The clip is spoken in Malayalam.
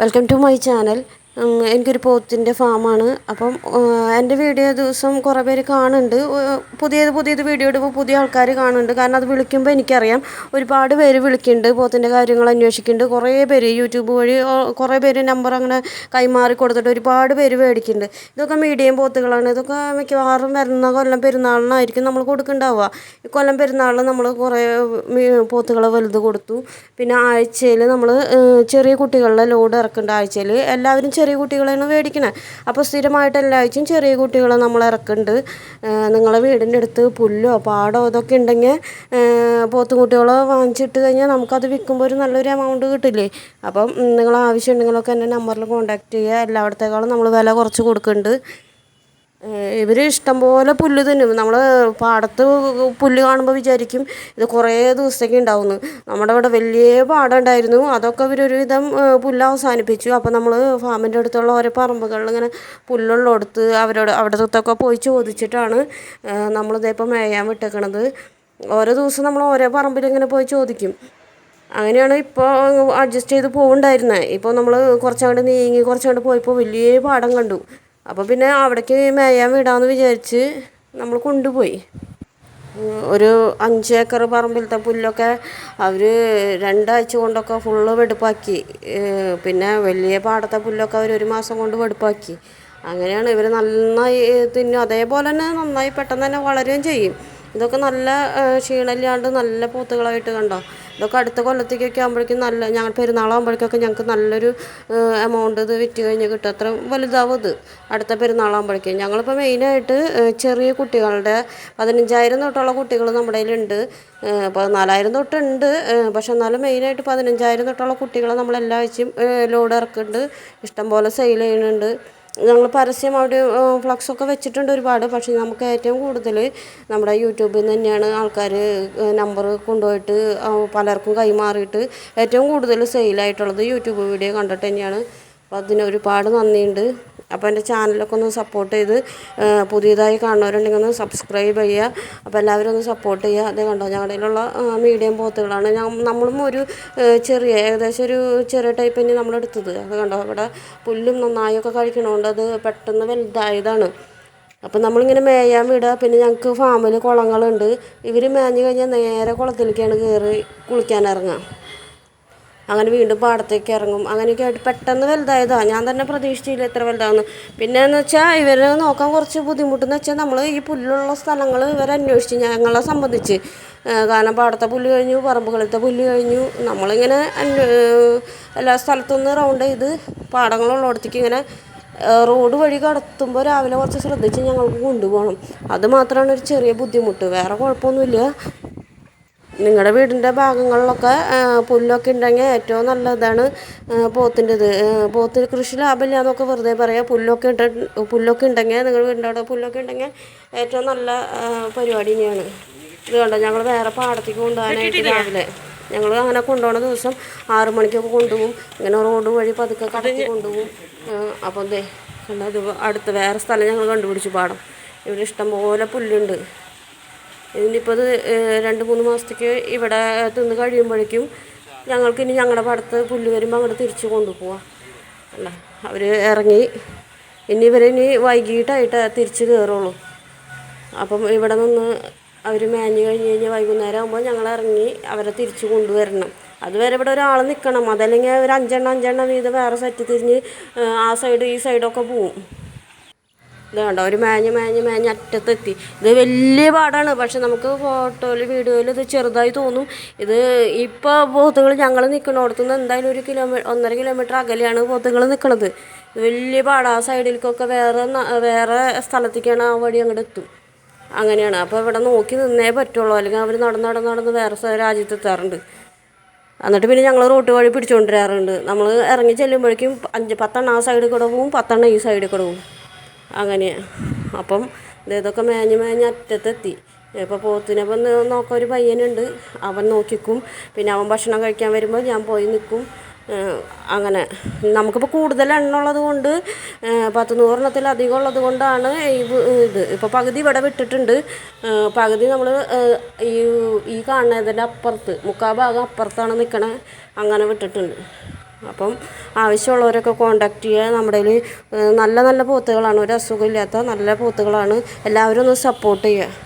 Welcome to my channel. എനിക്കൊരു പോത്തിന്റെ ഫാമാണ്. അപ്പം എന്റെ വീഡിയോ ദിവസം കുറേ പേര് കാണുന്നുണ്ട്. പുതിയത് പുതിയത് വീഡിയോ ഇടുമ്പോൾ പുതിയ ആൾക്കാർ കാണുന്നുണ്ട്. കാരണം അത് വിളിക്കുമ്പോൾ എനിക്കറിയാം. ഒരുപാട് പേര് വിളിക്കുന്നുണ്ട് പോത്തിന്റെ കാര്യങ്ങൾ അന്വേഷിക്കുന്നുണ്ട്. കുറേ പേര് യൂട്യൂബ് വഴി കുറേ പേര് നമ്പർ അങ്ങനെ കൈമാറി കൊടുത്തിട്ട് ഒരുപാട് പേര് മേടിക്കുന്നുണ്ട്. ഇതൊക്കെ മീഡിയം പോത്തുകളാണ്. ഇതൊക്കെ മിക്കവാറും വരുന്ന കൊല്ലം പെരുന്നാളിനായിരിക്കും നമ്മൾ കൊടുക്കുന്നുണ്ടാവുക. ഈ കൊല്ലം പെരുന്നാളിന് നമ്മൾ കുറേ പോത്തുകളെ വലുത് കൊടുത്തു. പിന്നെ ആഴ്ചയിൽ നമ്മൾ ചെറിയ കുട്ടികളുടെ ലോഡ് ഇറക്കുന്നുണ്ട് ആഴ്ചയിൽ. എല്ലാവരും ചെറിയ കുട്ടികളെയാണ് മേടിക്കുന്നത് അപ്പോൾ സ്ഥിരമായിട്ട് എല്ലാ ആഴ്ചയും ചെറിയ കുട്ടികളെ നമ്മൾ ഇറക്കുന്നുണ്ട്. നിങ്ങളെ വീടിന്റെ അടുത്ത് പുല്ലോ പാടോ ഇതൊക്കെ ഉണ്ടെങ്കിൽ പോത്തുകുട്ടികളെ വാങ്ങിച്ചിട്ട് കഴിഞ്ഞാൽ നമുക്കത് വിൽക്കുമ്പോൾ ഒരു നല്ലൊരു എമൗണ്ട് കിട്ടില്ലേ? അപ്പം നിങ്ങൾ ആവശ്യം ഉണ്ടെങ്കിലൊക്കെ എന്റെ നമ്പറിൽ കോൺടാക്റ്റ് ചെയ്യുക. എല്ലായിടത്തേക്കാളും നമ്മൾ വില കുറച്ച് കൊടുക്കുന്നുണ്ട്. ഇവർ ഇഷ്ടംപോലെ പുല്ല് തിന്നും. നമ്മൾ പാടത്ത് പുല്ല് കാണുമ്പോൾ വിചാരിക്കും ഇത് കുറേ ദിവസത്തേക്ക് ഉണ്ടാവുന്നു നമ്മുടെ ഇവിടെ വലിയ പാടം ഉണ്ടായിരുന്നു അതൊക്കെ ഇവരൊരുവിധം പുല്ല് അവസാനിപ്പിച്ചു. അപ്പോൾ നമ്മൾ ഫാമിന്റെ അടുത്തുള്ള ഓരോ പറമ്പുകളിൽ ഇങ്ങനെ പുല്ലുള്ളടുത്ത് അവരോട് അവിടെ അടുത്തൊക്കെ പോയി ചോദിച്ചിട്ടാണ് നമ്മളിതേ നമ്മളിതിപ്പോൾ മേയാൻ വിട്ടേക്കണത്. ഓരോ ദിവസം നമ്മൾ ഓരോ പറമ്പിൽ ഇങ്ങനെ പോയി ചോദിക്കും. അങ്ങനെയാണ് ഇപ്പോൾ അഡ്ജസ്റ്റ് ചെയ്ത് പോകുന്നുണ്ടായിരുന്നത് ഇപ്പോൾ നമ്മൾ കുറച്ചങ്ങോട്ട് നീങ്ങി കുറച്ചങ്ങോട്ട് പോയപ്പോൾ വലിയ പാടം കണ്ടു. അപ്പോൾ പിന്നെ അവിടേക്ക് മേയാൻ വിടാമെന്ന് വിചാരിച്ച് നമ്മൾ കൊണ്ടുപോയി. ഒരു അഞ്ച് ഏക്കർ പറമ്പിലത്തെ പുല്ലൊക്കെ അവർ രണ്ടാഴ്ച കൊണ്ടൊക്കെ ഫുള്ള് വെടുപ്പാക്കി. പിന്നെ വലിയ പാടത്തെ പുല്ലൊക്കെ അവർ ഒരു മാസം കൊണ്ട് വെടുപ്പാക്കി. അങ്ങനെയാണ് ഇവർ നന്നായി തിന്നും. അതേപോലെ തന്നെ നന്നായി പെട്ടെന്ന് തന്നെ വളരുകയും ചെയ്യും. ഇതൊക്കെ നല്ല ക്ഷീണമില്ലാണ്ട് നല്ല പൂത്തുകളായിട്ട് കണ്ടോ? ഇതൊക്കെ അടുത്ത കൊല്ലത്തേക്കൊക്കെ ആകുമ്പോഴേക്കും നല്ല ഞങ്ങൾ പെരുന്നാളാകുമ്പോഴേക്കൊക്കെ ഞങ്ങൾക്ക് നല്ലൊരു എമൗണ്ട് ഇത് വിറ്റ് കഴിഞ്ഞ് കിട്ടും. അത്ര വലുതാവും ഇത്. അടുത്ത പെരുന്നാളാകുമ്പോഴേക്കും ഞങ്ങളിപ്പോൾ മെയിനായിട്ട് ചെറിയ കുട്ടികളുടെ പതിനഞ്ചായിരം തൊട്ടുള്ള കുട്ടികൾ നമ്മുടെ കയ്യിലുണ്ട്. പതിനാലായിരം തൊട്ടുണ്ട്. പക്ഷെ എന്നാലും മെയിനായിട്ട് പതിനഞ്ചായിരം തൊട്ടുള്ള കുട്ടികളെ നമ്മളെല്ലാ ആഴ്ചയും ലോഡ് ഇറക്കുന്നുണ്ട്. ഇഷ്ടംപോലെ സെയിൽ ചെയ്യുന്നുണ്ട്. ഞങ്ങൾ പരസ്യം അവിടെ ഫ്ലക്സൊക്കെ വെച്ചിട്ടുണ്ട് ഒരുപാട്. പക്ഷേ നമുക്ക് ഏറ്റവും കൂടുതൽ നമ്മുടെ യൂട്യൂബിൽ നിന്ന് തന്നെയാണ് ആൾക്കാർ നമ്പർ കൊണ്ടുപോയിട്ട് പലർക്കും കൈമാറിയിട്ട് ഏറ്റവും കൂടുതൽ സെയിലായിട്ടുള്ളത് യൂട്യൂബ് വീഡിയോ കണ്ടിട്ട് തന്നെയാണ്. അപ്പോൾ അതിന് ഒരുപാട് നന്ദിയുണ്ട്. അപ്പോൾ എന്റെ ചാനലൊക്കെ ഒന്ന് സപ്പോർട്ട് ചെയ്ത് പുതിയതായി കാണുന്നവരുണ്ടെങ്കിൽ ഒന്ന് സബ്സ്ക്രൈബ് ചെയ്യുക. അപ്പോൾ എല്ലാവരും ഒന്ന് സപ്പോർട്ട് ചെയ്യുക. അത് കണ്ടോ? ഞങ്ങളുടെ കയ്യിലുള്ള മീഡിയം പോത്തുകളാണ്. നമ്മളും ഒരു ചെറിയ ഏകദേശം ഒരു ചെറിയ ടൈപ്പ് തന്നെ നമ്മളെടുത്തത് അത് കണ്ടോ? ഇവിടെ പുല്ലും നന്നായൊക്കെ കഴിക്കണോണ്ട് അത് പെട്ടെന്ന് വലുതായതാണ്. അപ്പം നമ്മളിങ്ങനെ മേയാൻ വിടുക. പിന്നെ ഞങ്ങൾക്ക് ഫാമിൽ കുളങ്ങളുണ്ട്. ഇവർ മേഞ്ഞ് കഴിഞ്ഞാൽ നേരെ കുളത്തിലേക്കാണ് കയറി കുളിക്കാൻ ഇറങ്ങുക. അങ്ങനെ വീണ്ടും പാടത്തേക്ക് ഇറങ്ങും. അങ്ങനെയൊക്കെ ആയിട്ട് പെട്ടെന്ന് വലുതായതാണ് ഞാൻ തന്നെ പ്രതീക്ഷിച്ചില്ല ഇത്ര വലുതാവുന്നു പിന്നെ എന്ന് വെച്ചാൽ ഇവരെ നോക്കാൻ കുറച്ച് ബുദ്ധിമുട്ടെന്ന് വെച്ചാൽ നമ്മൾ ഈ പുല്ലുള്ള സ്ഥലങ്ങൾ ഇവരെ അന്വേഷിച്ച് ഞങ്ങളെ സംബന്ധിച്ച്. കാരണം പാടത്തെ പുല്ല് കഴിഞ്ഞു പറമ്പുകളിലത്തെ പുല്ല് കഴിഞ്ഞു. നമ്മളിങ്ങനെ എല്ലാ സ്ഥലത്തുനിന്ന് റൗണ്ട് ചെയ്ത് പാടങ്ങളുള്ളിടത്തേക്ക് ഇങ്ങനെ റോഡ് വഴി കടത്തുമ്പോൾ രാവിലെ കുറച്ച് ശ്രദ്ധിച്ച് ഞങ്ങൾക്ക് കൊണ്ടുപോകണം. അത് മാത്രമാണ് ഒരു ചെറിയ ബുദ്ധിമുട്ട്. വേറെ കുഴപ്പമൊന്നുമില്ല. നിങ്ങളുടെ വീടിന്റെ ഭാഗങ്ങളിലൊക്കെ പുല്ലൊക്കെ ഉണ്ടെങ്കിൽ ഏറ്റവും നല്ലതാണ് പോത്തിന്റെത് പോത്ത് കൃഷി ലാഭമില്ല എന്നൊക്കെ വെറുതെ പറയാം. പുല്ലൊക്കെ ഇട്ട പുല്ലൊക്കെ ഉണ്ടെങ്കിൽ നിങ്ങളുടെ വീടിന്റെ അവിടെ പുല്ലൊക്കെ ഉണ്ടെങ്കിൽ ഏറ്റവും നല്ല പരിപാടി തന്നെയാണ്. ഇത് കണ്ടോ ഞങ്ങൾ വേറെ പാടത്തേക്ക് കൊണ്ടുപോകാനായിട്ട് രാവിലെ. ഞങ്ങൾ അങ്ങനെ കൊണ്ടുപോകുന്ന ദിവസം ആറു മണിക്കൊക്കെ കൊണ്ടുപോകും. ഇങ്ങനെ റോഡ് വഴി പതുക്കെ കടത്തി കൊണ്ടുപോകും. അപ്പം ദേ കണ്ടോ ഇത് അടുത്ത വേറെ സ്ഥലം ഞങ്ങൾ കണ്ടുപിടിച്ച് പാടം. ഇവിടെ ഇഷ്ടംപോലെ പുല്ലുണ്ട്. ഇനിയിപ്പോൾ അത് രണ്ട് മൂന്ന് മാസത്തേക്ക് ഇവിടെ തിന്ന് കഴിയുമ്പോഴേക്കും ഞങ്ങൾക്ക് ഇനി ഞങ്ങളുടെ പടത്ത് പുല്ല് വരുമ്പോൾ അങ്ങോട്ട് തിരിച്ച് കൊണ്ടുപോവാം. അല്ല അവർ ഇറങ്ങി ഇനി ഇവരിനി വൈകിട്ടായിട്ട് തിരിച്ച് കയറുള്ളൂ അപ്പം ഇവിടെ നിന്ന് അവർ മേഞ്ഞ് കഴിഞ്ഞ് കഴിഞ്ഞാൽ വൈകുന്നേരം ആകുമ്പോൾ ഞങ്ങൾ ഇറങ്ങി അവരെ തിരിച്ച് കൊണ്ടുവരണം. അതുവരെ ഇവിടെ ഒരാൾ നിൽക്കണം അതല്ലെങ്കിൽ ഒരു അഞ്ചെണ്ണം അഞ്ചെണ്ണം വീതം വേറെ സെറ്റ് തിരിഞ്ഞ് ആ സൈഡ് ഈ സൈഡൊക്കെ പോവും. ഇത് കണ്ടോ ഒരു മേഞ്ഞ് മേഞ്ഞ് മേഞ്ഞ് അറ്റത്തെത്തി. ഇത് വലിയ പാടാണ് പക്ഷെ നമുക്ക് ഫോട്ടോയിൽ വീഡിയോയിൽ ഇത് ചെറുതായി തോന്നും. ഇത് ഇപ്പോൾ പോത്തുകൾ ഞങ്ങൾ നിൽക്കുന്ന നിന്ന് എന്തായാലും ഒരു കിലോമീ ഒന്നര കിലോമീറ്റർ അകലെയാണ് പോത്തുകൾ നിൽക്കുന്നത് വലിയ പാടാണ് ആ സൈഡിലേക്കൊക്കെ വേറെ വേറെ സ്ഥലത്തേക്കാണ് ആ വഴി അങ്ങോട്ട് എത്തും. അങ്ങനെയാണ്. അപ്പോൾ ഇവിടെ നോക്കി നിന്നേ പറ്റുള്ളൂ. അല്ലെങ്കിൽ അവർ നടന്ന് നടന്ന് നടന്ന് വേറെ രാജ്യത്ത് എത്താറുണ്ട് എന്നിട്ട് പിന്നെ ഞങ്ങൾ റോട്ട് വഴി പിടിച്ചുകൊണ്ടിരാറുണ്ട് നമ്മൾ ഇറങ്ങി ചെല്ലുമ്പോഴേക്കും അഞ്ച് പത്തെണ്ണം ആ സൈഡിൽ കൂടെ പോവും പത്തെണ്ണം ഈ സൈഡിൽ കൂടെ പോവും. അങ്ങനെ. അപ്പം ഇതൊക്കെ മേഞ്ഞ് മേഞ്ഞ് അറ്റത്തെത്തി. ഇപ്പോൾ പോത്തിനെ ഇപ്പം നോക്കാൻ ഒരു പയ്യനുണ്ട്. അവൻ നോക്കിക്കും. പിന്നെ അവൻ ഭക്ഷണം കഴിക്കാൻ വരുമ്പോൾ ഞാൻ പോയി നിൽക്കും അങ്ങനെ. നമുക്കിപ്പോൾ കൂടുതൽ എണ്ണ ഉള്ളത് കൊണ്ട് പത്ത് നൂറെണ്ണത്തിലധികം ഉള്ളത് കൊണ്ടാണ് ഈ ഇത്. ഇപ്പോൾ പകുതി ഇവിടെ വിട്ടിട്ടുണ്ട്. പകുതി നമ്മൾ ഈ ഈ കാണുന്നതിന്റെ അപ്പുറത്ത് മുക്കാൽ ഭാഗം അപ്പുറത്താണ് നിൽക്കണത് അങ്ങനെ വിട്ടിട്ടുണ്ട്. അപ്പം ആവശ്യമുള്ളവരൊക്കെ കോണ്ടാക്ട് ചെയ്യുക. നമ്മുടെ നല്ല നല്ല പോത്തുകളാണ്. ഒരു അസുഖമില്ലാത്ത നല്ല പോത്തുകളാണ്. എല്ലാവരും ഒന്ന് സപ്പോർട്ട് ചെയ്യുക.